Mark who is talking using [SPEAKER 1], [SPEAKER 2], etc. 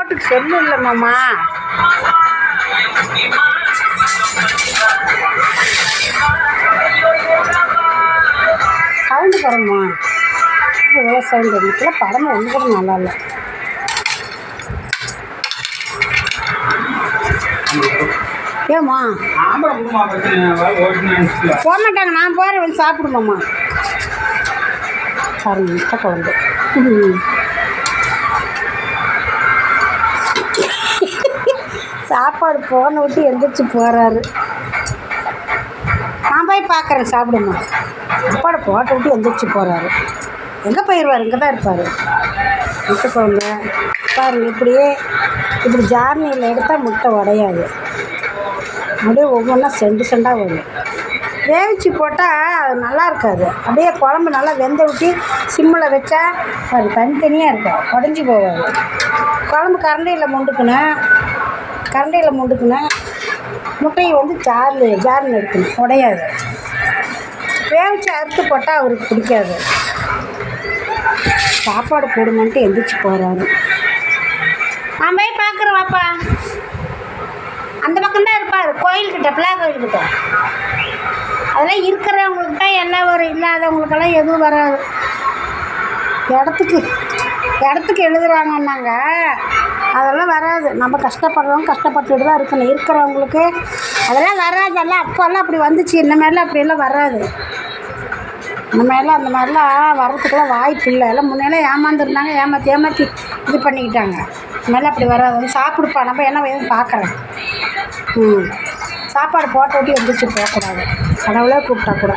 [SPEAKER 1] போட்டுக்கு செல்லு இல்லை மாமா கலந்து பாருங்கம்மா இவ்வளோ சவுண்டு. இப்போலாம் படம் ஒன்று கூட நல்லா இல்லை. ஏம்மா? போக மாட்டாங்க. நான் போகிறேன் வந்து சாப்பிடுமாம்மா பாருங்க முட்டை குழம்பு. சாப்பாடு போன விட்டு எந்திரிச்சு போகிறாரு நான் போய் பார்க்குறேன் சாப்பிடுமா. சாப்பாடு போட்ட விட்டு எந்திரிச்சு போகிறாரு எங்கே போயிடுவார் இங்கே தான் இருப்பார். முட்டை குழம்பு. பாருங்க இப்படியே இப்படி ஜார்னியில் எடுத்தால் முட்டை உடையாது. அப்படியே ஒவ்வொன்றா செண்டு செண்டாக வரும். வேவிச்சு போட்டால் அது நல்லா இருக்காது. அப்படியே குழம்பு நல்லா வெந்த விட்டி சிம்மில் வச்சா அது தனித்தனியாக இருக்கும். உடஞ்சி போகாது. குழம்பு கரண்டியில் முண்டுக்குன்னு கரண்டியில் முட்டுக்குன்னா முட்டையை வந்து ஜாரில் ஜாரில் எடுக்கணும் உடையாது. வேவிச்சு அறுத்து போட்டால் அவருக்கு பிடிக்காது. சாப்பாடு போடுமான்ட்டு எந்திரிச்சு போகிறாரு நான் போய் பார்க்குறேன் வாப்பா அந்த பக்கம்தான் இருப்பார் கோயில்கிட்ட பிள்ளை கோயில்கிட்ட. அதெல்லாம் இருக்கிறவங்களுக்கு தான் என்ன வரும் இல்லாதவங்களுக்கெல்லாம் எதுவும் வராது. இடத்துக்கு இடத்துக்கு எழுதுறாங்கன்னாங்க. அதெல்லாம் வராது. நம்ம கஷ்டப்படுறவங்க கஷ்டப்பட்டுட்டு தான் இருக்கணும். இருக்கிறவங்களுக்கு அதெல்லாம் வராதெல்லாம் அப்போல்லாம் அப்படி வந்துச்சு. இனிமேலாம் அப்படியெல்லாம் வராது. இனிமேலாம் அந்த மாதிரிலாம் வர்றதுக்கெல்லாம் வாய்ப்பு இல்லை. எல்லாம் முன்னெல்லாம் ஏமாந்துருந்தாங்க. ஏமாற்றி ஏமாற்றி இது பண்ணிக்கிட்டாங்க. இனிமேல் அப்படி வராது. வந்து சாப்பிடுப்பா. நம்ம என்ன வேணும் பார்க்குறேன். ம். சாப்பாடு போட்டு விட்டு எந்திரிச்சு போகக்கூடாது. கடவுளே கூப்பிட்டா கூட.